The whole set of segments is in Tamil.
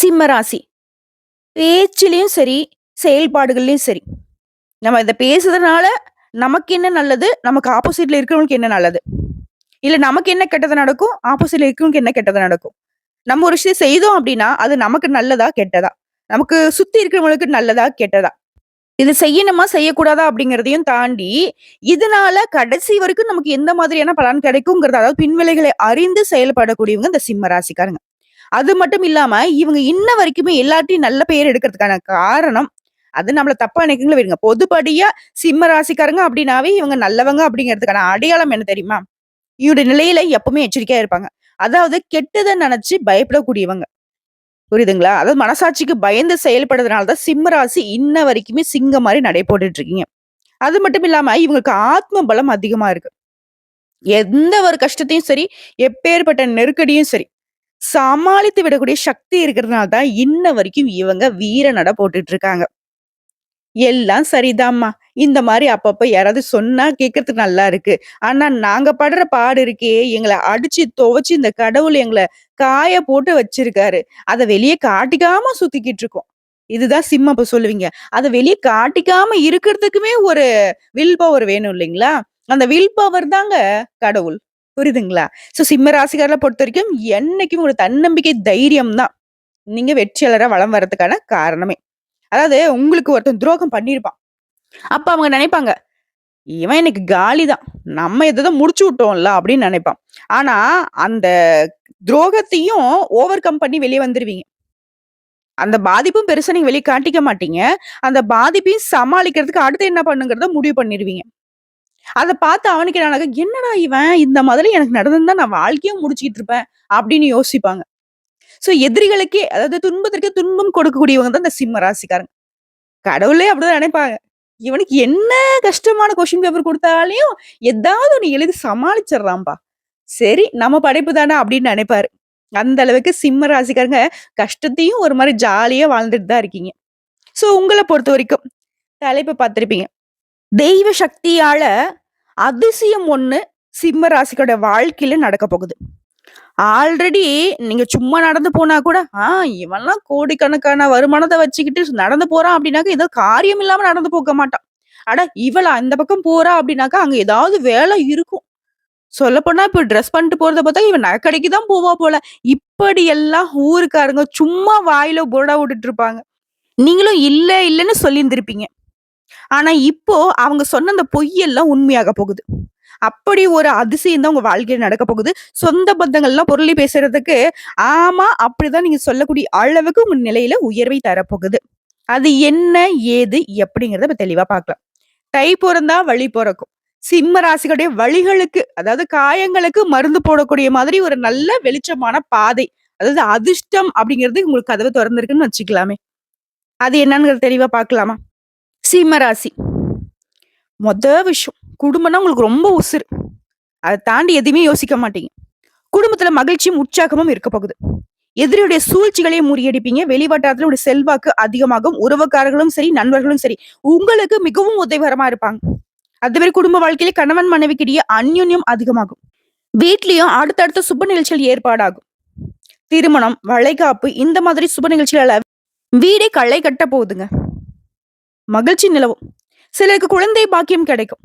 சிம்ம ராசி. பேச்சிலயும் சரி, செயல்பாடுகள்லையும் சரி. நம்ம இதை பேசுறதுனால நமக்கு என்ன நல்லது? நமக்கு ஆப்போசிட்ல இருக்கிறவங்களுக்கு என்ன நல்லது? இல்ல நமக்கு என்ன கெட்டது நடக்கும்? ஆப்போசிட்ல இருக்கிறவங்களுக்கு என்ன கெட்டது நடக்கும்? நம்ம ஒரு விஷயம் செய்தோம் அப்படின்னா அது நமக்கு நல்லதா? கெட்டதா? நமக்கு சுத்தி இருக்கிறவங்களுக்கு நல்லதா? கெட்டதா? இது செய்யணுமா? செய்யக்கூடாதா? அப்படிங்கிறதையும் தாண்டி, இதனால கடைசி வரைக்கும் நமக்கு எந்த மாதிரியான பலன் கிடைக்குங்கிறது, அதாவது பின்விளைகளை அறிந்து செயல்படக்கூடியவங்க இந்த சிம்ம ராசிக்காரங்க. அது மட்டும் இல்லாம, இவங்க இன்ன வரைக்குமே எல்லாத்தையும் நல்ல பெயர் எடுக்கிறதுக்கான காரணம், அது நம்மள தப்பா நினைக்கிறீங்களோ விடுங்க. பொதுப்படியா சிம்ம ராசிக்காரங்க அப்படின்னாவே இவங்க நல்லவங்க அப்படிங்கிறதுக்கான அடையாளம் என்ன தெரியுமா? இவருடைய நிலையில எப்பவுமே எச்சரிக்கையா இருப்பாங்க. அதாவது கெட்டதை நினைச்சு பயப்படக்கூடியவங்க. புரியுதுங்களா? அதாவது மனசாட்சிக்கு பயந்து செயல்படுறதுனாலதான் சிம்ம ராசி இன்ன வரைக்குமே சிங்கம் மாதிரி நடை போட்டுட்டு இருக்கீங்க. அது மட்டும் இல்லாம இவங்களுக்கு ஆத்ம பலம் அதிகமா இருக்கு. எந்த ஒரு கஷ்டத்தையும் சரி, எப்பேற்பட்ட நெருக்கடியும் சரி, சமாளித்து விடக்கூடிய சக்தி இருக்கிறதுனால தான் இன்ன வரைக்கும் இவங்க வீர நட போட்டுட்டு இருக்காங்க. எல்லாம் சரிதாம்மா. இந்த மாதிரி அப்பப்ப யாராவது சொன்னா கேட்கறதுக்கு நல்லா இருக்கு. ஆனா நாங்க படுற பாடு இருக்கே, எங்களை அடிச்சு துவைச்சு இந்த கடவுள் எங்களை காய போட்டு வச்சிருக்காரு. அதை வெளியே காட்டிக்காம சுத்திக்கிட்டு இருக்கோம். இதுதான் சிம்ம அப்ப சொல்லுவீங்க. அதை வெளியே காட்டிக்காம இருக்கிறதுக்குமே ஒரு வில் பவர் வேணும் இல்லைங்களா? அந்த வில் பவர் தாங்க கடவுள். புரியுதுங்களா? ஸோ சிம்ம ராசிகரில் பொறுத்த வரைக்கும் என்னைக்கும் ஒரு தன்னம்பிக்கை, தைரியம் தான். நீங்க வெற்றியாளராக வளம் வரதுக்கான காரணமே. அதாவது உங்களுக்கு ஒருத்தன் துரோகம் பண்ணியிருப்பான். அப்ப அவங்க நினைப்பாங்க, இவன் இன்னைக்கு காலி தான். நம்ம ஏதோ முடிச்சு விட்டோம்ல அப்படின்னு நினைப்பான். ஆனா, அந்த துரோகத்தையும் ஓவர் கம் பண்ணி வெளியே வந்துருவீங்க. அந்த பாதிப்பும் பெருசா நீங்க வெளியே காட்டிக்க மாட்டீங்க. அந்த பாதிப்பையும் சமாளிக்கிறதுக்கு அடுத்து என்ன பண்ணுங்கிறத முடிவு பண்ணிடுவீங்க அதை பார்த்து அவனுக்கு என்ன என்னடா இவன் இந்த மாதிரி எனக்கு நடந்திருந்தா நான் வாழ்க்கையும் முடிச்சுக்கிட்டு இருப்பேன் அப்படின்னு யோசிப்பாங்க. ஸோ எதிரிகளுக்கே அதாவது துன்பத்திற்கு துன்பம் கொடுக்கக்கூடியவங்க தான் இந்த சிம்ம ராசிக்காரங்க. கடவுளே அப்படிதான் நினைப்பாங்க. இவனுக்கு என்ன கஷ்டமான கொஸ்டின் பேப்பர் கொடுத்தாலையும் ஏதாவது ஒண்ணு எழுதி சமாளிச்சிடுறான்பா. சரி நம்ம படைப்பு தானே அப்படின்னு நினைப்பாரு. அந்த அளவுக்கு சிம்ம ராசிக்காரங்க கஷ்டத்தையும் ஒரு மாதிரி ஜாலியா வாழ்ந்துட்டு தான் இருக்கீங்க. ஸோ பொறுத்த வரைக்கும் தலைப்ப பார்த்துருப்பீங்க தெய்வ சக்தியால அதிசயம் ஒன்று சிம்ம ராசிக்கோட வாழ்க்கையில நடக்க போகுது. ஆல்ரெடி நீங்க சும்மா நடந்து போனா கூட, ஆ இவன்லாம் கோடிக்கணக்கான வருமானத்தை வச்சுக்கிட்டு நடந்து போறான் அப்படின்னாக்க, ஏதோ காரியம் இல்லாம நடந்து போக மாட்டான். அட இவளா இந்த பக்கம் போறா அப்படின்னாக்கா, அங்க ஏதாவது வேலை இருக்கும். சொல்லப்போனா இப்ப ட்ரெஸ் பண்ணிட்டு போறத பார்த்தா, இவன் நகைக்கடைக்கு தான் போவா போல. இப்படியெல்லாம் ஊருக்காரங்க சும்மா வாயில புரடா விட்டுட்டு இருப்பாங்க. நீங்களும் இல்ல இல்லைன்னு சொல்லியிருந்திருப்பீங்க. ஆனா இப்போ அவங்க சொன்ன அந்த பொய்யெல்லாம் உண்மையாக போகுது. அப்படி ஒரு அதிசயம் தான் உங்க வாழ்க்கையில நடக்க போகுது. சொந்த பந்தங்கள்லாம் பொருளி பேசுறதுக்கு, ஆமா அப்படிதான் நீங்க சொல்லக்கூடிய அளவுக்கு உங்க நிலையில உயர்வை தரப்போகுது. அது என்ன? ஏது? எப்படிங்கிறத இப்ப தெளிவா பார்க்கலாம். தை பிறந்தா வழி பிறக்கும் சிம்ம ராசிகளுடைய வழிகளுக்கு அதாவது காயங்களுக்கு மருந்து போடக்கூடிய மாதிரி ஒரு நல்ல வெளிச்சமான பாதை. அதாவது அதிர்ஷ்டம் அப்படிங்கிறது உங்களுக்கு கதவை திறந்திருக்குன்னு வச்சுக்கலாமே. அது என்னங்கிறது தெளிவா பார்க்கலாமா? சிம்மராசி மொத விஷயம், குடும்பம்னா உங்களுக்கு ரொம்ப உசுறு அதை தாண்டி எதுவுமே யோசிக்க மாட்டீங்க. குடும்பத்துல மகிழ்ச்சியும், உற்சாகமும் இருக்க போகுது. எதிரியுடைய சூழ்ச்சிகளையும் முறியடிப்பீங்க. வெளிவட்டாரத்துல செல்வாக்கு அதிகமாகும். உறவுக்காரர்களும் சரி, நண்பர்களும் சரி, உங்களுக்கு மிகவும் உதவிகரமா இருப்பாங்க. அதுமாரி குடும்ப வாழ்க்கையில கணவன் மனைவிக்கிடையே அந்யுன்யம் அதிகமாகும். வீட்லயும் அடுத்தடுத்த சுப நிகழ்ச்சிகள் ஏற்பாடாகும். திருமணம், வளைகாப்பு இந்த மாதிரி சுப நிகழ்ச்சிகளால வீடே களை கட்ட போகுதுங்க. மகிழ்ச்சி நிலவும். சிலருக்கு குழந்தை பாக்கியம் கிடைக்கும்.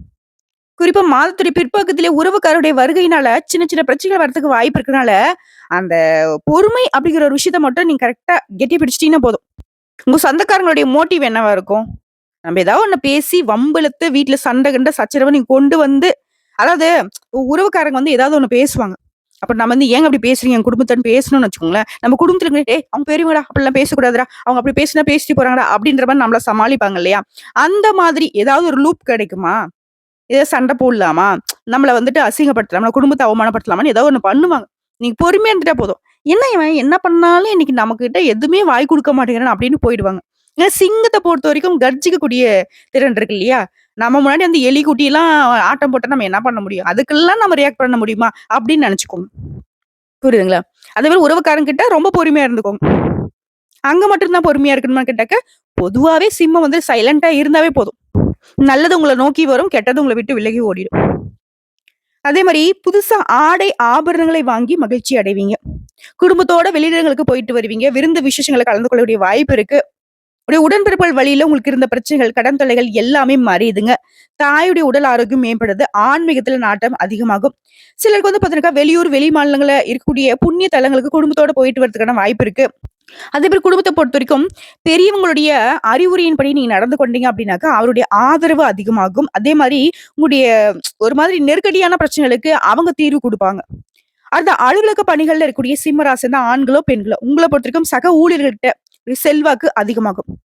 குறிப்பா மாதத்துடைய பிற்பக்கத்திலே உறவுக்காரருடைய வருகையினால சின்ன சின்ன பிரச்சனைகள் வரதுக்கு வாய்ப்பு இருக்கனால, அந்த பொறுமை அப்படிங்கிற ஒரு விஷயத்த மட்டும் நீங்க கரெக்டா கெட்டி பிடிச்சிட்டீங்கன்னா போதும். உங்க சொந்தக்காரங்களுடைய மோட்டிவ் என்னவா இருக்கும்? நம்ம ஏதாவது ஒண்ணு பேசி வம்பிழுத்து வீட்டுல சண்டை கிண்ட சச்சரவு நீங்க கொண்டு வந்து அதாவது உறவுக்காரங்க வந்து ஏதாவது ஒண்ணு பேசுவாங்க. அப்ப நம்ம வந்து ஏங்க அப்படி பேசுறீங்க? என் குடும்பத்தன்னு பேசணும்னு வச்சுக்கோங்களேன். நம்ம குடும்பத்துல இருக்க "ஏய் அவங்க பெரியவங்கடா, அப்படிலாம் பேசக்கூடாதுடா. அவங்க அப்படி பேசினா பேசிட்டு போறாங்கடா" அப்படின்ற மாதிரி நம்மள சமாளிப்பாங்க இல்லையா? அந்த மாதிரி ஏதாவது ஒரு லூப் கிடைக்குமா? ஏதாவது சண்டை போடலாமா? நம்மளை வந்துட்டு அசிங்கப்படுத்தலாம் நம்ம குடும்பத்தை அவமானப்படுத்தலாமான்னு ஏதாவது ஒன்று பண்ணுவாங்க. நீங்க பொறுமையா இருந்துட்டா போதும். என்ன இவன் என்ன பண்ணாலும் இன்னைக்கு நம்மகிட்ட எதுவுமே வாய் கொடுக்க மாட்டேங்கிறான் அப்படின்னு போயிடுவாங்க. ஏன்னா சிங்கத்தை பொறுத்த வரைக்கும் கர்ஜிக்கக்கூடிய திறன் இருக்கு இல்லையா? நம்ம முன்னாடி அந்த எலி குட்டிலாம் ஆட்டம் போட்டால் நம்ம என்ன பண்ண முடியும்? அதுக்கெல்லாம் நம்ம ரியாக்ட் பண்ண முடியுமா? அப்படின்னு நினச்சிக்கோங்க புரியுதுங்களா? அதே மாதிரி உறவுக்காரங்கிட்ட ரொம்ப பொறுமையாக இருந்துக்கோங்க. அங்கே மட்டும் தான் பொறுமையா இருக்கணுமான்னு கேட்டாக்க, பொதுவாகவே சிம்மம் வந்து சைலன்ட்டா இருந்தாவே போதும். நல்லது உங்களை நோக்கி வரும். கெட்டது உங்களை விட்டு விலகி ஓடிடும். அதே மாதிரி புதுசா ஆடை, ஆபரணங்களை வாங்கி மகிழ்ச்சி அடைவீங்க. குடும்பத்தோட வெளியிடங்களுக்கு போயிட்டு வருவீங்க. விருந்து விசேஷங்களை கலந்து கொள்ளக்கூடிய வாய்ப்பு இருக்கு. உடைய உடன்பிறப்புகள் வழியில உங்களுக்கு இருந்த பிரச்சனைகள், கடன் தொலைகள் எல்லாமே மாறியுதுங்க தாயுடைய உடல் ஆரோக்கியம் மேம்படுது. ஆன்மீகத்துல நாட்டம் அதிகமாகும். சிலருக்கு வந்து பாத்தீங்கன்னா வெளியூர், வெளி மாநிலங்கள இருக்கக்கூடிய புண்ணிய தலங்களுக்கு குடும்பத்தோட போயிட்டு வரதுக்கான வாய்ப்பு இருக்கு. அதே மாதிரி குடும்பத்தை பொறுத்த வரைக்கும் பெரியவங்களுடைய அறிவுரையின்படி நீங்க நடந்து கொண்டீங்க அப்படின்னாக்கா, அவருடைய ஆதரவு அதிகமாகும். அதே மாதிரி உங்களுடைய ஒரு மாதிரி நெருக்கடியான பிரச்சனைகளுக்கு அவங்க தீர்வு கொடுப்பாங்க அடுத்த அலுவலக பணிகள்ல இருக்கக்கூடிய சிம்மராசன் தான் ஆண்களோ, பெண்களோ உங்கள பொறுத்தவரைக்கும் சக ஊழியர்கள்ட்ட செல்வாக்கு அதிகமாகும்.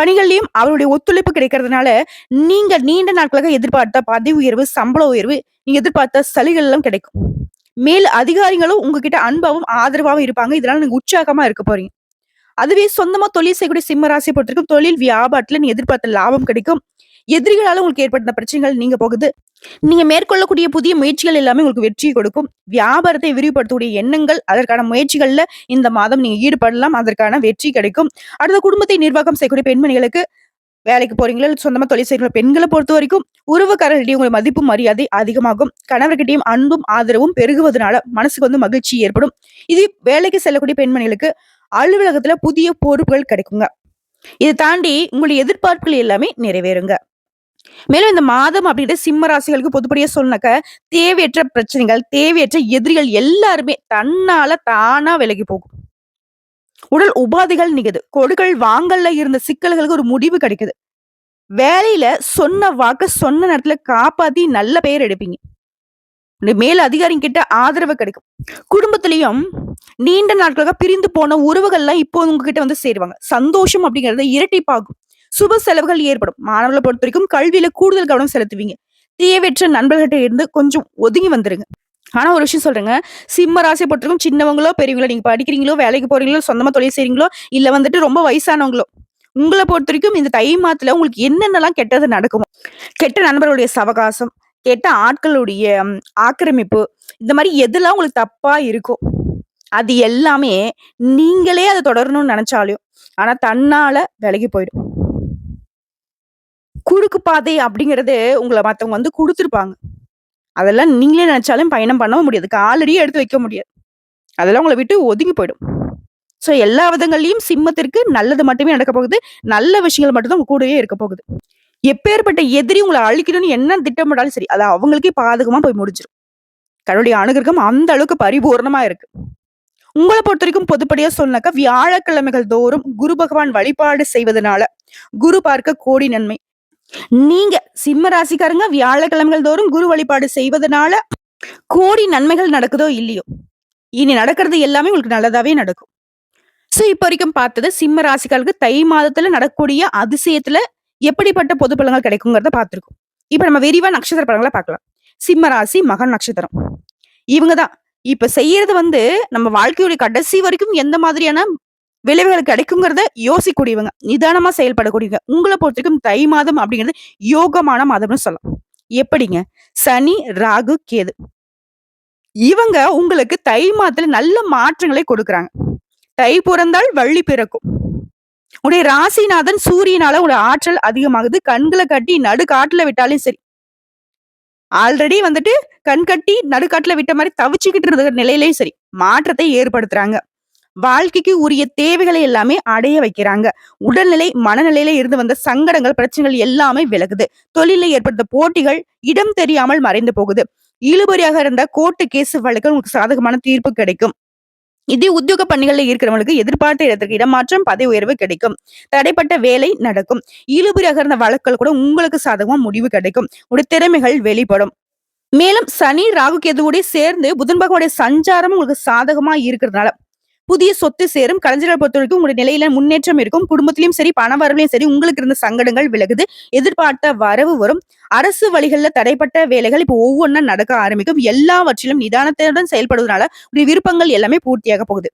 பணிகள்லயும் அவருடைய ஒத்துழைப்பு கிடைக்கிறதுனால, நீங்க நீண்ட நாட்களாக எதிர்பார்த்த பதவி உயர்வு, சம்பள உயர்வு, நீங்க எதிர்பார்த்த சலுகைகள் எல்லாம் கிடைக்கும். மேல் அதிகாரிகளும் உங்ககிட்ட அன்பாவும், ஆதரவாவும் இருப்பாங்க. இதனால நீங்க உற்சாகமா இருக்க போறீங்க. அதுவே சொந்தமா தொழில் செய்யக்கூடிய சிம்ம ராசியை பொறுத்திருக்கும் தொழில் வியாபாரத்துல நீ எதிர்பார்த்த லாபம் கிடைக்கும். எதிரிகளால உங்களுக்கு ஏற்பட்ட பிரச்சனைகள் நீங்க போகுது. நீங்க மேற்கொள்ளக்கூடிய புதிய முயற்சிகள் எல்லாமே உங்களுக்கு வெற்றியை கொடுக்கும். வியாபாரத்தை விரிவுபடுத்தக்கூடிய எண்ணங்கள், அதற்கான முயற்சிகள்ல இந்த மாதம் நீங்க ஈடுபடலாம். அதற்கான வெற்றி கிடைக்கும். அடுத்த குடும்பத்தை நிர்வாகம் செய்யக்கூடிய பெண்மணிகளுக்கு வேலைக்கு போறீங்களா? சொந்தமா தொழில் பெண்களை பொறுத்த வரைக்கும் உறவுக்காரர்களிடையே உங்கள் மதிப்பு, மரியாதை அதிகமாகும். கணவர்கிட்டயும் அன்பும், ஆதரவும் பெருகுவதனால மனசுக்கு வந்து மகிழ்ச்சி ஏற்படும். இது வேலைக்கு செல்லக்கூடிய பெண்மணிகளுக்கு அலுவலகத்துல புதிய பொறுப்புகள் கிடைக்குங்க. இதை தாண்டி உங்களுடைய எதிர்பார்ப்புகள் எல்லாமே நிறைவேறுங்க. மேலும் இந்த மாதம் அப்படின்ற சிம்ம ராசிகளுக்கு பொதுப்படியா சொல்லனாக்க, தேவையற்ற பிரச்சனைகள், தேவையற்ற எதிரிகள் எல்லாருமே தன்னால தானா விலகி போகும். உடல் உபாதைகள் நிகுது கொடுக்கல் வாங்கல்ல இருந்த சிக்கல்களுக்கு ஒரு முடிவு கிடைக்குது. வேலையில சொன்ன வாக்க சொன்ன நேரத்துல காப்பாத்தி நல்ல பெயர் எடுப்பீங்க. மேல் அதிகாரிங்க கிட்ட ஆதரவு கிடைக்கும். குடும்பத்திலயும் நீண்ட நாட்களாக பிரிந்து போன உறவுகள்லாம் இப்போ உங்ககிட்ட வந்து சேருவாங்க. சந்தோஷம் அப்படிங்கறத இரட்டிப்பாகும். சுப செலவுகள் ஏற்படும். மாணவர்களை பொறுத்த வரைக்கும் கல்வியில கூடுதல் கவனம் செலுத்துவீங்க. தேவையற்ற நண்பர்கிட்ட இருந்து கொஞ்சம் ஒதுங்கி வந்துருங்க. ஆனா ஒரு விஷயம் சொல்றேங்க. சிம்ம ராசியை பொறுத்தவரைக்கும் சின்னவங்களோ, பெரியவங்களோ நீங்க படிக்கிறீங்களோ, வேலைக்கு போறீங்களோ, சொந்தமா தொழில் செய்றீங்களோ, இல்ல வந்துட்டு ரொம்ப வயசானவங்களோ, உங்களை பொறுத்த வரைக்கும் இந்த தை மாதத்துல உங்களுக்கு என்னென்னலாம் கெட்டது நடக்குமோ, கெட்ட நண்பர்களுடைய சவகாசம், கெட்ட ஆட்களுடைய ஆக்கிரமிப்பு, இந்த மாதிரி எதெல்லாம் உங்களுக்கு தப்பா இருக்கும் அது எல்லாமே நீங்களே அதை தொடரணும்னு நெனச்சாலும், ஆனா தன்னால விலகி போயிடும். குறுக்கு பாதை அப்படிங்கிறது உங்களை மத்தவங்க வந்து கொடுத்துருப்பாங்க அதெல்லாம் நீங்களே நினைச்சாலும் பயணம் பண்ணவும் முடியாது. காலடியே எடுத்து வைக்க முடியாது. அதெல்லாம் உங்களை விட்டு ஒதுங்கி போயிடும். ஸோ எல்லா விதங்கள்லயும் சிம்மத்திற்கு நல்லது மட்டுமே நடக்கப் போகுது. நல்ல விஷயங்கள் மட்டும்தான் உங்க கூடவே இருக்க போகுது. எப்பேர்ப்பட்ட எதிரி உங்களை அழிக்கணும்னு என்ன திட்டமிட்டாலும் சரி, அது அவங்களுக்கே பாதகமா போய் முடிஞ்சிடும் கடவுளுடைய அனுகிரகம் அந்த அளவுக்கு பரிபூரணமா இருக்கு. உங்களை பொறுத்த வரைக்கும் பொதுப்படியா சொன்னாக்கா வியாழக்கிழமைகள் தோறும் குரு பகவான் வழிபாடு செய்வதனால, குரு பார்க்க கோடி நன்மை. நீங்க சிம்ம ராசிக்காரங்க வியாழக்கிழமைகள் தோறும் குரு வழிபாடு செய்வதனால, கோடி நன்மைகள் நடக்குதோ இல்லையோ, இனி நடக்கிறது எல்லாமே உங்களுக்கு நல்லதாவே நடக்கும். ஸோ இப்ப வரைக்கும் பார்த்தது சிம்ம ராசிக்காரர்களுக்கு தை மாதத்துல நடக்கக்கூடிய அதிசயத்துல எப்படிப்பட்ட பொது பலங்கள் கிடைக்குங்கிறத பார்த்திருக்கோம். இப்ப நம்ம விரிவா நட்சத்திர பலங்களை பார்க்கலாம். சிம்ம ராசி மகன் நட்சத்திரம். இவங்க தான் இப்ப செய்யறது வந்து நம்ம வாழ்க்கையுடைய கடைசி வரைக்கும் எந்த மாதிரியான விளைவுகள் கிடைக்குங்கிறத யோசிக்கூடியவங்க நிதானமா செயல்படக்கூடியவங்க. உங்களை பொறுத்தவரைக்கும் தை மாதம் அப்படிங்கிறது யோகமான மாதம்னு சொல்லலாம். எப்படிங்க? சனி, ராகு, கேது. இவங்க உங்களுக்கு தை மாதத்துல நல்ல மாற்றங்களை கொடுக்குறாங்க. தை பிறந்தால் வள்ளி பிறக்கும். உடைய ராசிநாதன் சூரியனால உடைய ஆற்றல் அதிகமாகுது. கண்களை கட்டி நடு காட்டுல விட்டாலும் சரி. ஆல்ரெடி வந்துட்டு கண் கட்டி நடுக்காட்டுல விட்ட மாதிரி தவிச்சுக்கிட்டு இருந்த நிலையிலயும் சரி, மாற்றத்தை ஏற்படுத்துறாங்க. வாழ்க்கைக்கு உரிய தேவைகளை எல்லாமே அடைய வைக்கிறாங்க. உடல்நிலை, மனநிலையில இருந்து வந்த சங்கடங்கள், பிரச்சனைகள் எல்லாமே விலகுது. தொழில்ல ஏற்பட்ட போட்டிகள் இடம் தெரியாமல் மறைந்து போகுது. இழுபறியாக இருந்த கோர்ட்டு கேஸ் வழக்கு உங்களுக்கு சாதகமான தீர்ப்பு கிடைக்கும். இதே உத்தியோக பணிகளில் இருக்கிறவங்களுக்கு எதிர்பார்த்த இடத்திற்கு இடமாற்றம், பதவி உயர்வு கிடைக்கும். தடைப்பட்ட வேலை நடக்கும். இழுபறியாக இருந்த வழக்குகள் கூட உங்களுக்கு சாதகமா முடிவு கிடைக்கும். உடைய திறமைகள் வெளிப்படும். மேலும் சனி, ராகு, கேதுவோட சேர்ந்து புதன் பகவானுடைய சஞ்சாரமும் உங்களுக்கு சாதகமா இருக்கிறதுனால, புதிய சொத்து சேரும். கலைஞர்களை பொறுத்தவரைக்கும் உங்களுடைய நிலையில முன்னேற்றம் இருக்கும். குடும்பத்திலயும் சரி, பண வரவிலையும் சரி, உங்களுக்கு இருந்த சங்கடங்கள் விலகுது. எதிர்பார்த்த வரவு வரும். அரசு வழிகள்ல தடைப்பட்ட வேலைகள் இப்ப ஒவ்வொன்னா நடக்க ஆரம்பிக்கும். எல்லாவற்றிலும் நிதானத்துடன் செயல்படுவதனால, உடைய விருப்பங்கள் எல்லாமே பூர்த்தியாக போகுது.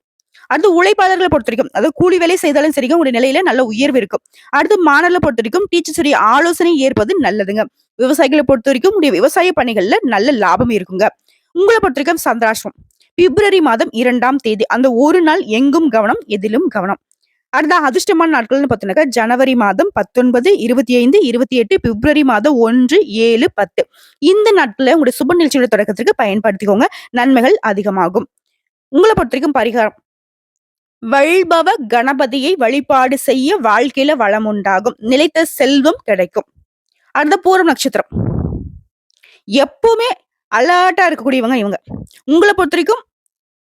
அடுத்து உழைப்பாளர்கள பொறுத்தவரைக்கும், அதாவது கூலி வேலை செய்தாலும் சரிங்க, உங்களுடைய நிலையில நல்ல உயர்வு இருக்கும். அடுத்து மாணவர்கள பொறுத்தவரைக்கும் டீச்சர்ஸ் ஆலோசனை ஏற்பது நல்லதுங்க. விவசாயிகள பொறுத்தவரைக்கும் உங்களுடைய விவசாய பணிகள்ல நல்ல லாபம் இருக்குங்க. உங்கள பொறுத்தவரைக்கும் சந்திராஷ்டமம். பிப்ரவரி மாதம் இரண்டாம் தேதி. அந்த ஒரு நாள் எங்கும் கவனம், எதிலும் கவனம். அடுத்த அதிர்ஷ்டமான நாட்கள்னு பார்த்தோன்னாக்கா ஜனவரி மாதம் பத்தொன்பது இருபத்தி ஐந்து இருபத்தி எட்டு பிப்ரவரி மாதம் ஒன்று ஏழு பத்து. இந்த நாட்களில் உங்களுடைய சுப நிகழ்ச்சியோட தொடக்கத்திற்கு பயன்படுத்திக்கோங்க. நன்மைகள் அதிகமாகும். உங்களை பொறுத்த வரைக்கும் பரிகாரம். வல்பவ கணபதியை வழிபாடு செய்ய வாழ்க்கையில வளம் உண்டாகும். நிலைத்த செல்வம் கிடைக்கும். அடுத்த பூரம் நட்சத்திரம். எப்பவுமே அலர்ட்டா இருக்கக்கூடியவங்க இவங்க. உங்களை பொறுத்த வரைக்கும்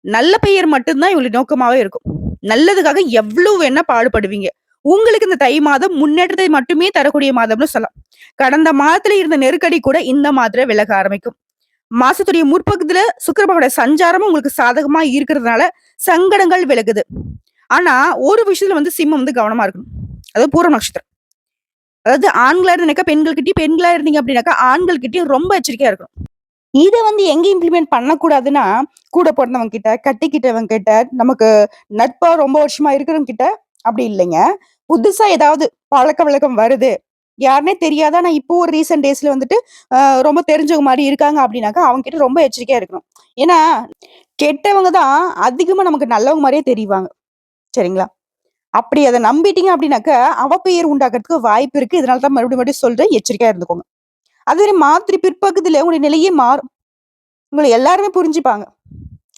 நல்ல பெயர் மட்டும்தான் இவங்களுக்கு நோக்கமாவே இருக்கும். நல்லதுக்காக எவ்வளவு வேணா பாடுபடுவீங்க. உங்களுக்கு இந்த தை மாதம் முன்னேற்றத்தை மட்டுமே தரக்கூடிய மாதம்னு சொல்லலாம். கடந்த மாதத்துல இருந்த நெருக்கடி கூட இந்த மாதத்துல விலக ஆரம்பிக்கும். மாசத்துடைய முற்பகுதியில சுக்கரபகோட சஞ்சாரமும் உங்களுக்கு சாதகமா இருக்கிறதுனால சங்கடங்கள் விலகுது. ஆனா ஒரு விஷயத்துல வந்து சிம்மம் வந்து கவனமா இருக்கணும். அதாவது பூர்வ நட்சத்திரம். அதாவது ஆண்களா இருந்தீங்கன்னாக்கா பெண்கள் கிட்டயும் பெண்களா இருந்தீங்க அப்படின்னாக்கா ஆண்கள் கிட்டயும் ரொம்ப எச்சரிக்கையா இருக்கணும். இதை வந்து எங்க இம்ப்ளிமெண்ட் பண்ணக்கூடாதுன்னா கூட பிறந்தவங்க கிட்ட கட்டிக்கிட்டவங்க கிட்ட நமக்கு நட்பா ரொம்ப வருஷமா இருக்கிறவங்க கிட்ட அப்படி இல்லைங்க. புதுசா ஏதாவது பழக்க வழக்கம் வருது. யாருனே தெரியாத? நான் இப்போ ஒரு ரீசெண்ட் டேஸ்ல வந்துட்டு ரொம்ப தெரிஞ்சவங்க மாதிரி இருக்காங்க அப்படின்னாக்கா அவங்க கிட்ட ரொம்ப எச்சரிக்கையா இருக்கணும். ஏன்னா கெட்டவங்க தான் அதிகமா நமக்கு நல்லவங்க மாதிரியே தெரிவாங்க. சரிங்களா? அப்படி அதை நம்பிட்டீங்க அப்படின்னாக்க அவ பெயர் உண்டாக்குறதுக்கு வாய்ப்பு இருக்கு. இதனால தான் மறுபடியும் மறுபடியும் சொல்றேன். எச்சரிக்கையா இருந்துக்கோங்க. அது மாதிரி பிற்பகுதியில் பிற்பகுதியில உங்களுடைய நிலையே மாறும். உங்களை எல்லாருமே புரிஞ்சுப்பாங்க.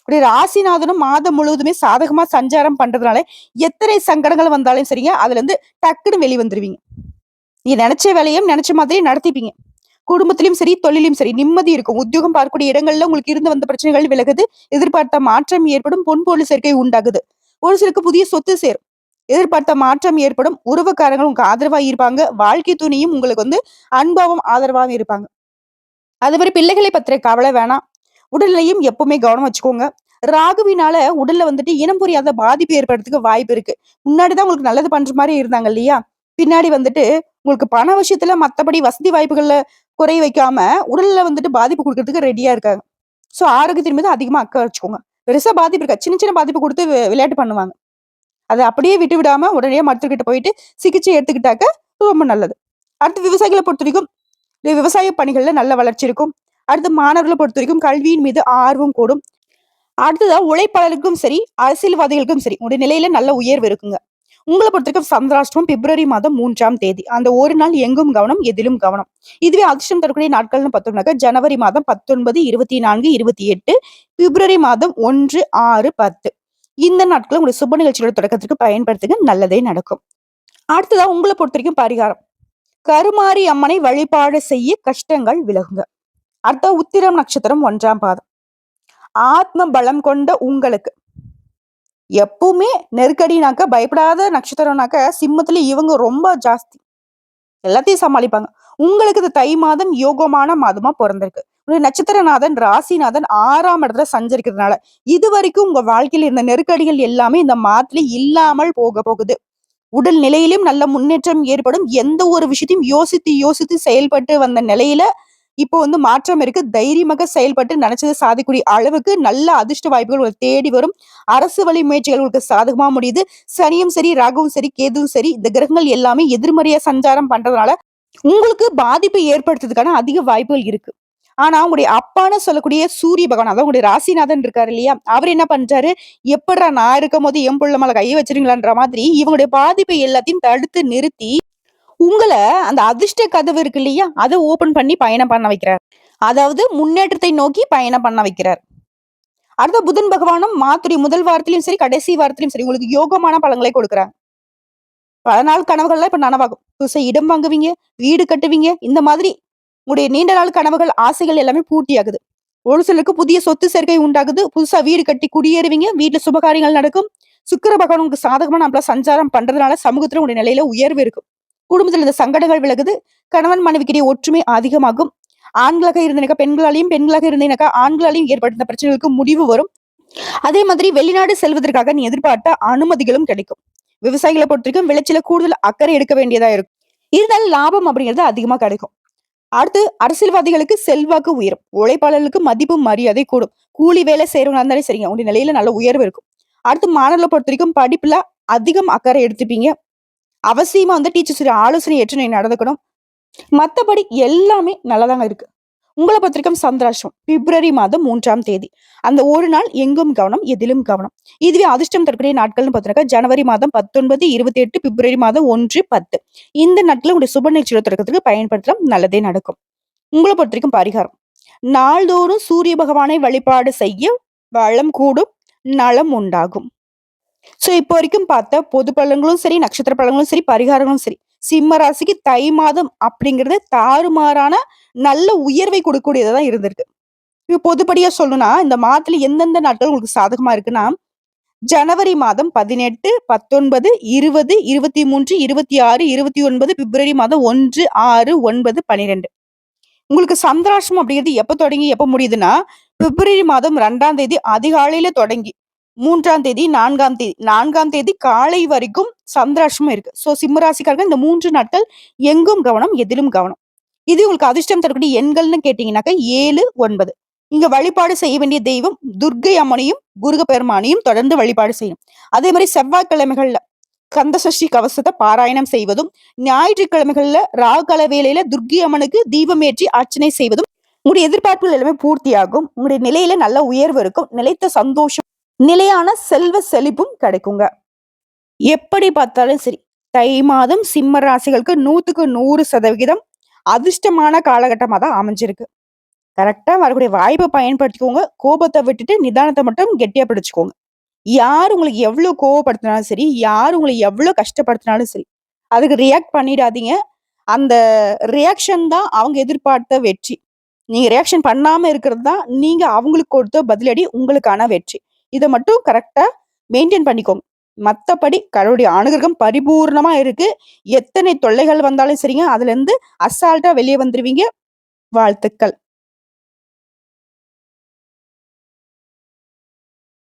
உடைய ராசிநாதனும் மாதம் முழுவதுமே சாதகமா சஞ்சாரம் பண்றதுனால எத்தனை சங்கடங்கள் வந்தாலும் சரிங்க அதுல இருந்து டக்குன்னு வெளி வந்துருவீங்க. நீ நினைச்ச வேலையும் நினைச்ச மாதிரியே நடத்திப்பீங்க. குடும்பத்திலும் சரி தொழிலும் சரி நிம்மதி இருக்கும். உத்தியோகம் பார்க்கக்கூடிய இடங்கள்ல உங்களுக்கு இருந்து வந்த பிரச்சனைகள் விலகுது. எதிர்பார்த்த மாற்றம் ஏற்படும். பொன் பொருள் சேர்க்கை உண்டாகுது. ஒரு சிலருக்கு புதிய சொத்து சேரும். எதிர்பார்த்த மாற்றம் ஏற்படும். உறவுக்காரங்கள் உங்களுக்கு ஆதரவா இருப்பாங்க. வாழ்க்கை துணியும் உங்களுக்கு வந்து அன்பாவும் ஆதரவாகவும் இருப்பாங்க. அது மாதிரி பிள்ளைகளை பத்திர கவலை வேணாம். உடல்நிலையும் எப்பவுமே கவனம் வச்சுக்கோங்க. ராகுவினால உடல்ல வந்துட்டு இனம் புரியாத பாதிப்பு ஏற்படுறதுக்கு வாய்ப்பு இருக்கு. முன்னாடிதான் உங்களுக்கு நல்லது பண்ற மாதிரி இருந்தாங்க இல்லையா? பின்னாடி வந்துட்டு உங்களுக்கு பண விஷயத்துல மத்தபடி வசதி வாய்ப்புகள்ல குறை வைக்காம உடல்ல வந்துட்டு பாதிப்பு கொடுக்கறதுக்கு ரெடியா இருக்காங்க. சோ ஆரோக்கியத்தின் மீது அதிகமா அக்கறை வச்சுக்கோங்க. பெருசா பாதிப்பு இருக்கா சின்ன சின்ன பாதிப்பு கொடுத்து விளையாட்டு பண்ணுவாங்க. அதை அப்படியே விட்டு விடாம உடனே மருத்துவர்கிட்ட போயிட்டு சிகிச்சை எடுத்துக்கிட்டாக்க ரொம்ப நல்லது. அடுத்து விவசாயிகளை பொறுத்த வரைக்கும் விவசாய பணிகள்ல நல்ல வளர்ச்சி இருக்கும். அடுத்து மாணவர்களை பொறுத்த வரைக்கும் கல்வியின் மீது ஆர்வம் கூடும். அடுத்ததா உழைப்பாளருக்கும் சரி அரசியல்வாதிகளுக்கும் சரி உடைய நிலையில நல்ல உயர்வு இருக்குங்க. உங்களை பொறுத்தவரைக்கும் சந்திராஷ்டிரம் பிப்ரவரி மாதம் மூன்றாம் தேதி. அந்த ஒரு நாள் எங்கும் கவனம் எதிலும் கவனம். இதுவே அதிர்ஷ்டம் தரக்கூடிய நாட்கள்னு பார்த்தோம்னாக்கா ஜனவரி மாதம் பத்தொன்பது இருபத்தி நான்கு இருபத்தி எட்டு பிப்ரவரி மாதம் ஒன்று ஆறு பத்து. இந்த நாட்கள் உங்களுடைய சுப நிகழ்ச்சிகளோட தொடக்கத்திற்கு பயன்படுத்துங்க. நல்லதே நடக்கும். அடுத்ததா உங்களை பொறுத்த வரைக்கும் பரிகாரம். கருமாரி அம்மனை வழிபாடு செய்ய கஷ்டங்கள் விலகுங்க. அடுத்த உத்திரம் நட்சத்திரம் ஒன்றாம் பாதம். ஆத்ம பலம் கொண்ட உங்களுக்கு. எப்பவுமே நெருக்கடினாக்க பயப்படாத நட்சத்திரம்னாக்க சிம்மத்துல இவங்க ரொம்ப ஜாஸ்தி. எல்லாத்தையும் சமாளிப்பாங்க. உங்களுக்கு இந்த தை மாதம் யோகமான மாதமா பிறந்திருக்கு. நட்சத்திரநாதன் ராசிநாதன் ஆறாம் இடத்துல சஞ்சரிக்கிறதுனால இது வரைக்கும் உங்க வாழ்க்கையில் இருந்த நெருக்கடிகள் எல்லாமே இந்த மாதத்துல இல்லாமல் போக போகுது. உடல் நிலையிலும் நல்ல முன்னேற்றம் ஏற்படும். எந்த ஒரு விஷயத்தையும் யோசித்து யோசித்து செயல்பட்டு வந்த நிலையில இப்போ வந்து மாற்றம் இருக்கு. தைரியமாக செயல்பட்டு நினைச்சதை சாதிக்கூடிய அளவுக்கு நல்ல அதிர்ஷ்ட வாய்ப்புகள் உங்களுக்கு தேடி வரும். அரசு வழி முயற்சிகள் உங்களுக்கு சாதகமா முடியுது. சனியும் சரி ராகுவும் சரி கேதுவும் சரி இந்த கிரகங்கள் எல்லாமே எதிர்மறையா சஞ்சாரம் பண்றதுனால உங்களுக்கு பாதிப்பை ஏற்படுத்துறதுக்கான அதிக வாய்ப்புகள் இருக்கு. ஆனா உங்களுடைய அப்பான்னு சொல்லக்கூடிய சூரிய பகவான் அதாவது உங்களுடைய ராசிநாதன் இருக்காரு இல்லையா? அவர் என்ன பண்றாரு? எப்படா நான் இருக்கும் போது என் புள்ள மேல கையை வச்சிருங்களான்ற மாதிரி இவங்களுடைய பாதிப்பை எல்லாத்தையும் தடுத்து நிறுத்தி உங்களை அந்த அதிர்ஷ்ட கதவு இருக்கு இல்லையா? அதை ஓபன் பண்ணி பயணம் பண்ண வைக்கிறார். அதாவது முன்னேற்றத்தை நோக்கி பயணம் பண்ண வைக்கிறார். அடுத்த புதன் பகவானும் மாத்துடைய முதல் வாரத்திலையும் சரி கடைசி வாரத்திலையும் சரி உங்களுக்கு யோகமான பழங்களை கொடுக்குறாங்க பல நாள் கனவுகள்லாம் இப்ப நனவாகும். புதுசா இடம் வாங்குவீங்க வீடு கட்டுவீங்க இந்த மாதிரி உங்களுடைய நீண்ட நாள் கனவுகள் ஆசைகள் எல்லாமே பூர்த்தியாகுது. ஒரு சிலருக்கு புதிய சொத்து சேர்க்கை உண்டாகுது. புதுசா வீடு கட்டி குடியேறுவீங்க. வீட்டுல சுபகாரியங்கள் நடக்கும். சுக்கிர பகவான் உங்களுக்கு சாதகமா நம்மள சஞ்சாரம் பண்றதுனால சமூகத்துல உங்களுடைய நிலையில உயர்வு இருக்கும். குடும்பத்துல இந்த சங்கடங்கள் விலகுது. கணவன் மனைவிக்கிடையே ஒற்றுமை அதிகமாகும். ஆண்களாக இருந்தீனாக்கா பெண்களாலையும் பெண்களாக இருந்தீங்கனாக்கா ஆண்களாலையும் ஏற்பட்ட பிரச்சனைகளுக்கு முடிவு வரும். அதே மாதிரி வெளிநாடு செல்வதற்காக நீ எதிர்பார்த்த அனுமதிகளும் கிடைக்கும். விவசாயிகளை பொறுத்த வரைக்கும் விளைச்சல கூடுதல் அக்கறை எடுக்க வேண்டியதா இருக்கும். இருந்தாலும் லாபம் அப்படிங்கிறது அதிகமா கிடைக்கும். அடுத்து அரசியல்வாதிகளுக்கு செல்வாக்கு உயரும். உழைப்பாளர்களுக்கு மதிப்பு மரியாதை கூடும். கூலி வேலை செய்யறவங்க இருந்தாலே சரிங்க. உங்களுடைய நிலையில நல்ல உயர்வு இருக்கும். அடுத்து மாணவர்களை பொறுத்த வரைக்கும் படிப்புல அதிகம் அக்கறை எடுத்துப்பீங்க. அவசியமா வந்து டீச்சர்ஸ் ஆலோசனை ஏற்று நடந்துக்கணும். மற்றபடி எல்லாமே நல்லதாங்க இருக்கு. உங்கள பொறுத்தவரைக்கும் சந்திராஷ்டம் பிப்ரவரி மாதம் மூன்றாம் தேதி. அந்த ஒரு நாள் எங்கும் கவனம், எதிலும் கவனம். இதுவே அதிர்ஷ்டம் தரக்கூடிய நாட்கள்னு பார்த்தீங்கன்னாக்கா, ஜனவரி மாதம் 19, 28, பிப்ரவரி மாதம் 1, 10. இந்த நாட்கள்ல உங்களுடைய சுப நிகழ்ச்சியில் தொடக்கத்துக்கு பயன்படுத்தலாம். நல்லதே நடக்கும். உங்களை பொறுத்திருக்கும் பரிகாரம். நாள்தோறும் சூரிய பகவானை வழிபாடு செய்ய வளம் கூடும், நலம் உண்டாகும். ஸோ இப்போ வரைக்கும் பார்த்த பொது பழங்களும் சரி, நட்சத்திர பழங்களும் சரி, பரிகாரங்களும் சரி, சிம்ம ராசிக்கு தை மாதம் அப்படிங்கிறது தாறுமாறான நல்ல உயர்வை கொடுக்கக்கூடியதா தான் இருந்திருக்கு. இப்போ பொதுப்படியா சொல்லணும்னா, இந்த மாதத்துல எந்தெந்த நாட்கள் உங்களுக்கு சாதகமா இருக்குன்னா, ஜனவரி மாதம் 18, 19, 20, 23, 26, 29, பிப்ரவரி மாதம் 1, 6, 9, 12. உங்களுக்கு சந்திராஷ்டமம் அப்படிங்கிறது எப்போ தொடங்கி எப்போ முடியுதுன்னா, பிப்ரவரி மாதம் ரெண்டாம் தேதி அதிகாலையில தொடங்கி, மூன்றாம் தேதி, நான்காம் தேதி நான்காம் தேதி காலை வரைக்கும் சந்திராஷ்டமம் இருக்கு. ஸோ சிம்மராசிக்காரர்கள் இந்த மூன்று நாட்கள் எங்கும் கவனம், எதிலும் கவனம். இது உங்களுக்கு அதிர்ஷ்டம் தரக்கூடிய எண்கள்னு கேட்டீங்கன்னாக்க ஏழு ஒன்பது இங்க வழிபாடு செய்ய வேண்டிய தெய்வம் துர்க்கை அம்மனையும், முருகப்பெருமானையும் தொடர்ந்து வழிபாடு செய்யும் அதே மாதிரி செவ்வாய்க்கிழமைகள்ல கந்தசஷ்டி கவசத்தை பாராயணம் செய்வதும், ஞாயிற்றுக்கிழமைகள்ல ராகுகால வேலையில துர்க்கை அம்மனுக்கு தீபம் ஏற்றி அர்ச்சனை செய்வதும், உங்களுடைய எதிர்பார்ப்புகள் எல்லாமே பூர்த்தியாகும். உங்களுடைய நிலையில நல்ல உயர்வு இருக்கும். நிலைத்த சந்தோஷம், நிலையான செல்வ செழிப்பும் கிடைக்குங்க. எப்படி பார்த்தாலும் சரி, தை மாதம் சிம்ம ராசிகளுக்கு 100க்கு 100% அதிர்ஷ்டமான காலகட்டமாக தான் அமைஞ்சிருக்கு. கரெக்டாக வரக்கூடிய வாய்ப்பை பயன்படுத்திக்கோங்க. கோபத்தை விட்டுட்டு நிதானத்தை மட்டும் கெட்டியாக பிடிச்சிக்கோங்க யார் உங்களுக்கு எவ்வளோ கோவப்படுத்தினாலும் சரி, யார் உங்களை எவ்வளோ கஷ்டப்படுத்தினாலும் சரி, அதுக்கு ரியாக்ட் பண்ணிடாதீங்க. அந்த ரியாக்ஷன் தான் அவங்க எதிர்பார்த்த வெற்றி. நீங்கள் ரியாக்ஷன் பண்ணாமல் இருக்கிறது தான் நீங்கள் அவங்களுக்கு கொடுத்த பதிலடி உங்களுக்கான வெற்றி. இதை மட்டும் கரெக்டாக மெயின்டெயின் பண்ணிக்கோங்க. மற்றபடி கடவுளுடைய அனுகிரகம் பரிபூர்ணமாக இருக்கு. எத்தனை தொல்லைகள் வந்தாலும் சரிங்க, அதுலேருந்து அசால்ட்டா வெளியே வந்துருவீங்க. வாழ்த்துக்கள்.